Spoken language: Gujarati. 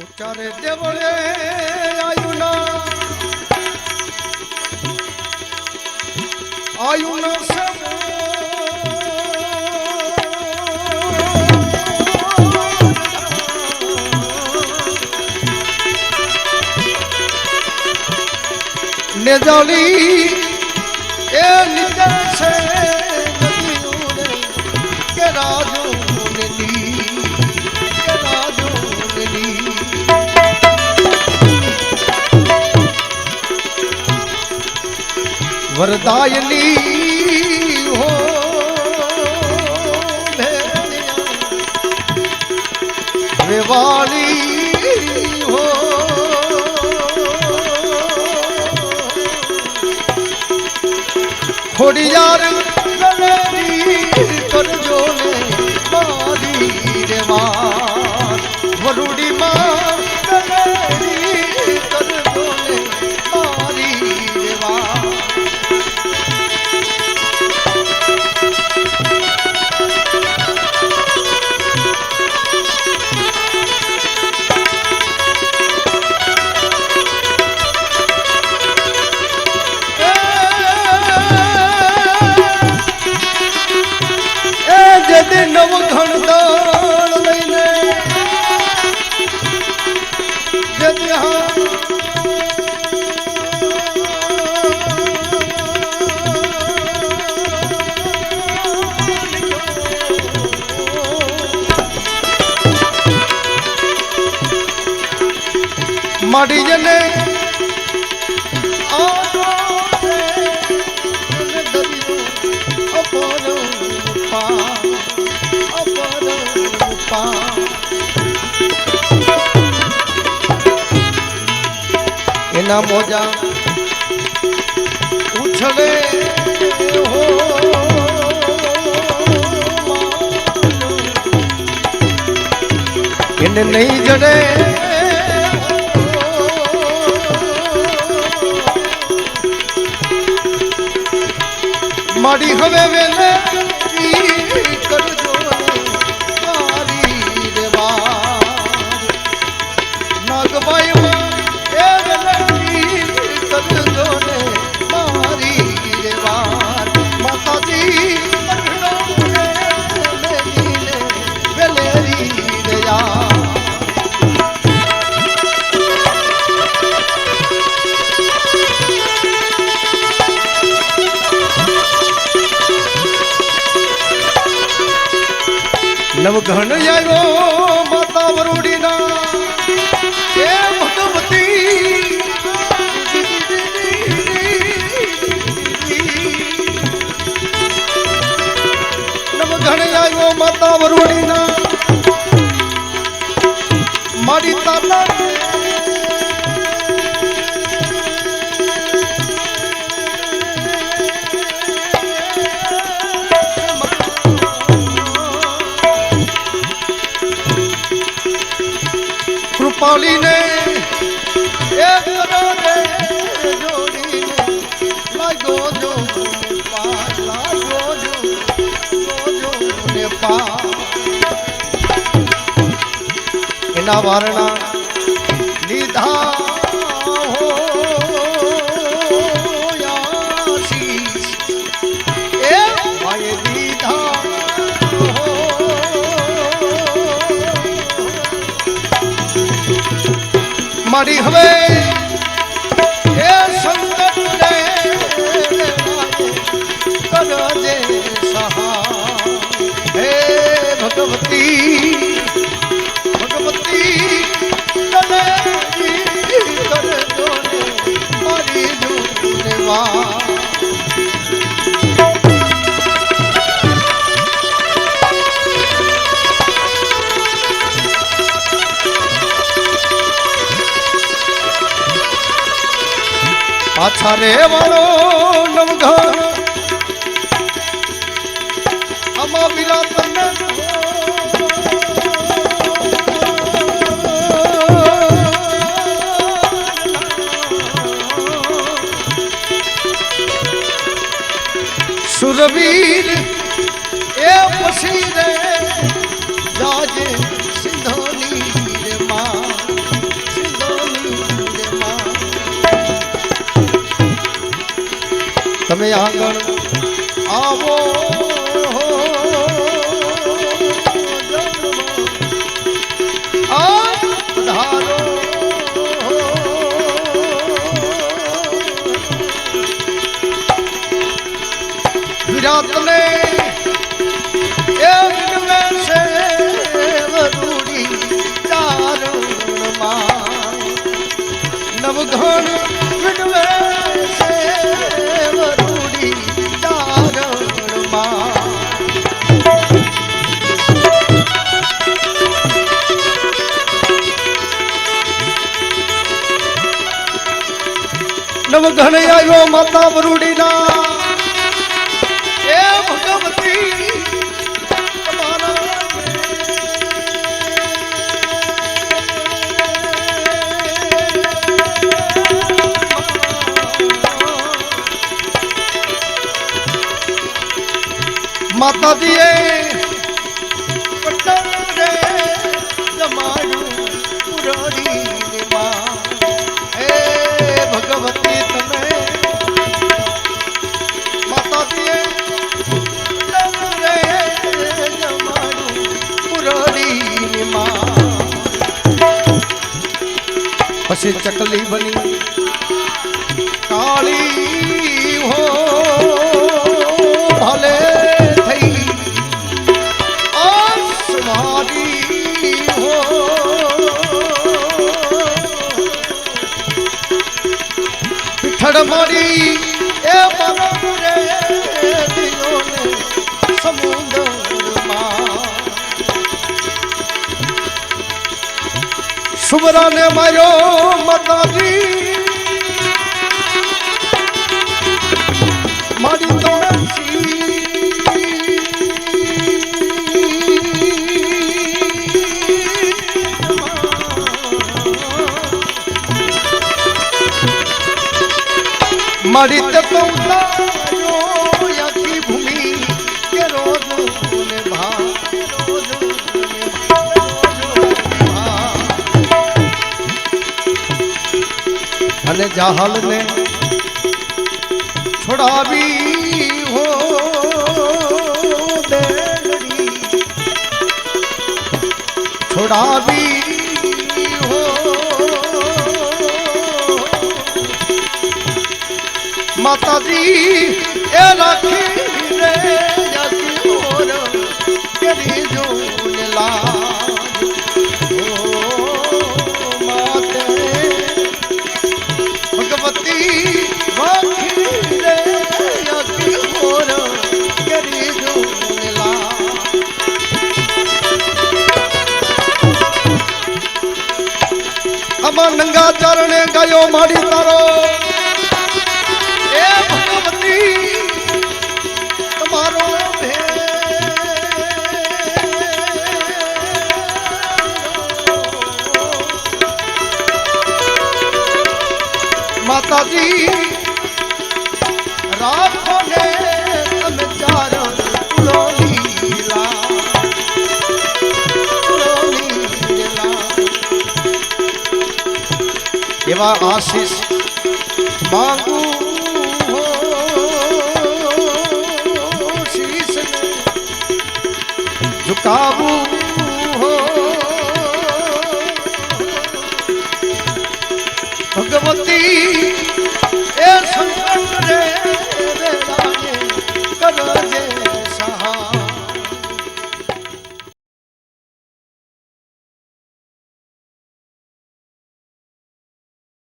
ઉચ્ચારે દેવળે આયુના. આયુના સમો ને જાળી એ નીકળ વરદાયની હો વેવાળી હો ખોડિયાર કરજો માડી જને એના મોજા ઉછળે હો. એને નહીં જડે. মাটি হবে বেঁধে। નવઘણ આવ્યો માતા વરુડીના. એ ભગવતી નવઘણ આવ્યો માતા વરુડીના. મારી તાલા કૃપાલીને એક કરોડે જોડીને લાગો જો પા જો જો ને પા એના વારણા પાછા રે વાળો તમે આગળ આવો. વિરાટને નવઘણ વિનવે નવઘણ આવ્યો માતા વરુડીના. એ ભગવતી માતાજીએ પછી ચકલી બની. કાળી હો ભલે થઈ. મારી સુમરાને માર્યો માતાજી. મારી તો મારી તે તો અને જાહલ ને છોડાવી હો છોડાવી હો માતાજી, એ રાખી રે યકી ઓર કેરી જો લાજ આમાં નંગા ચરણે ગયો માડી તારો. તમારો માતાજી એવા આશીષ માંગુ ઝુકાવું ભગવતી